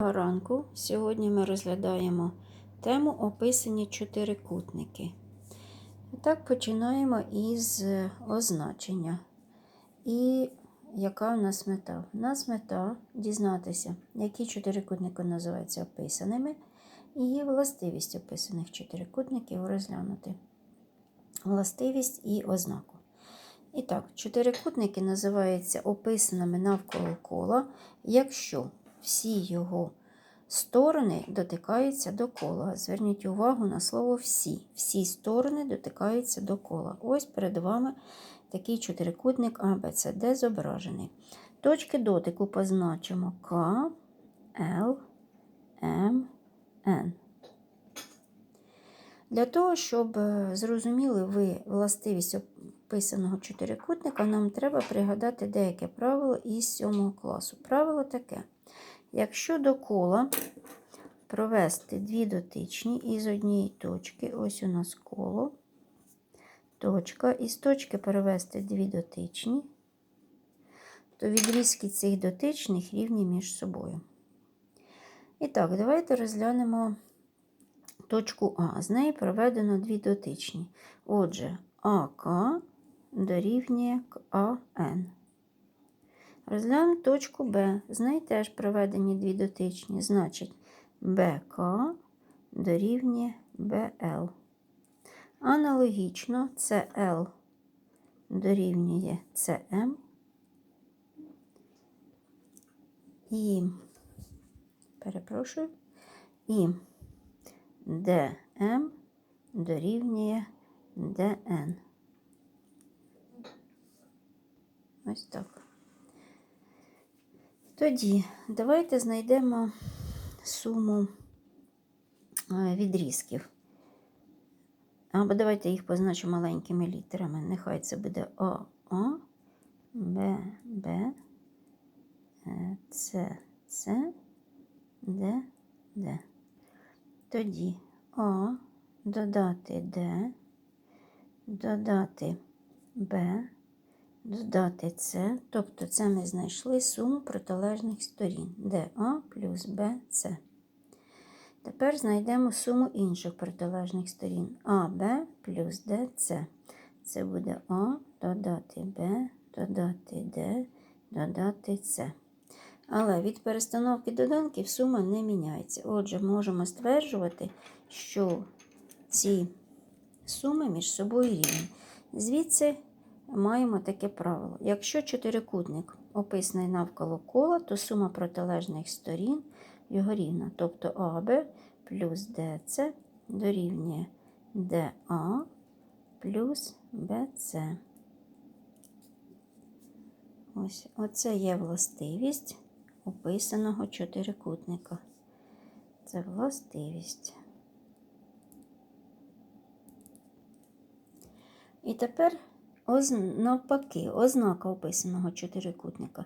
Ранку. Сьогодні ми розглядаємо тему описані чотирикутники. Так, починаємо із означення. І яка в нас мета? У нас мета дізнатися, які чотирикутники називаються описаними, і властивість описаних чотирикутників розглянути. Властивість і ознаку. І так, чотирикутники називаються описаними навколо кола, якщо всі його сторони дотикаються до кола. Зверніть увагу на слово всі. Всі сторони дотикаються до кола. Ось перед вами такий чотирикутник Д зображений. Точки дотику позначимо К, Л, М, Н. Для того, щоб е, зрозуміли ви властивість описаного чотирикутника, нам треба пригадати деяке правило із 7 класу. Правило таке. Якщо до кола провести дві дотичні із однієї точки, ось у нас коло, точка, із точки перевести дві дотичні, то відрізки цих дотичних рівні між собою. І так, давайте розглянемо точку А. З неї проведено дві дотичні. Отже, АК дорівнює АН. Розглянемо точку Б. З неї теж проведені дві дотичні. Значить, БК дорівнює БЛ. Аналогічно CL дорівнює CM. І, перепрошую, і ДМ дорівнює ДН. Ось так. Тоді давайте знайдемо суму е, відрізків. Або давайте їх позначимо маленькими літерами. Нехай це буде А, А, Б, Б, е, Д, Д. Тоді А додати Д, додати Б, додати С, тобто це ми знайшли суму протилежних сторін ДА плюс БС. Тепер знайдемо суму інших протилежних сторін АБ плюс ДС. Це буде А додати Б, додати Д, додати С. Але від перестановки доданків сума не міняється. Отже, можемо стверджувати, що ці суми між собою рівні. Звідси маємо таке правило. Якщо чотирикутник описаний навколо кола, то сума протилежних сторін його рівна. Тобто АБ плюс ДЦ дорівнює ДА плюс БЦ. Ось оце є властивість описаного чотирикутника. Це властивість. І тепер. Навпаки, ознака описаного чотирикутника.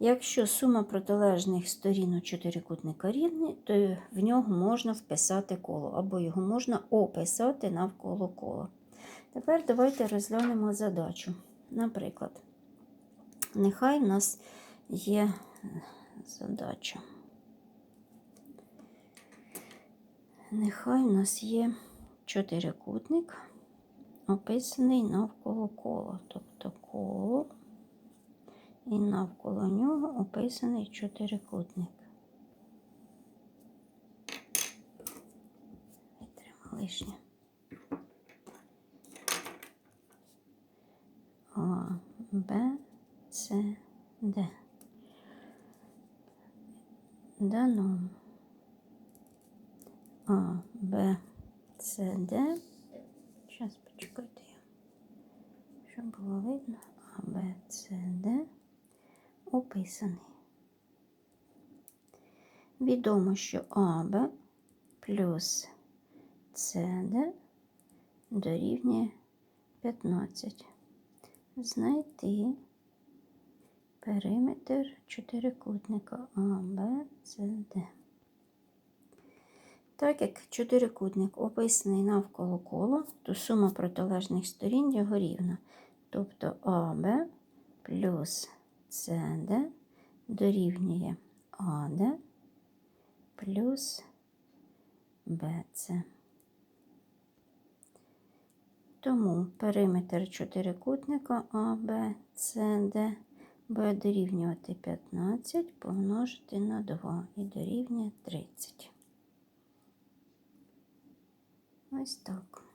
Якщо сума протилежних сторін у чотирикутника рівні, то в нього можна вписати коло, або його можна описати навколо кола. Тепер давайте розглянемо задачу. Наприклад, нехай в нас є задача. Нехай у нас є чотирикутник, описаний навколо кола. Тобто коло і навколо нього описаний чотирикутник. Витримав лишнє. А, Б, С, Д. Дано А, Б, С, Д. Зараз почекайте, щоб було видно. А, Б, С, Д описаний. Відомо, що АБ плюс СД дорівнює 15. Знайти периметр чотирикутника АБ, СД. Так як чотирикутник описаний навколо кола, то сума протилежних сторін його рівна. Тобто АБ плюс СД дорівнює АД плюс БЦ. Тому периметр чотирикутника А, Б, С, Д буде дорівнювати 15 помножити на 2 і дорівнює 30. Ось так.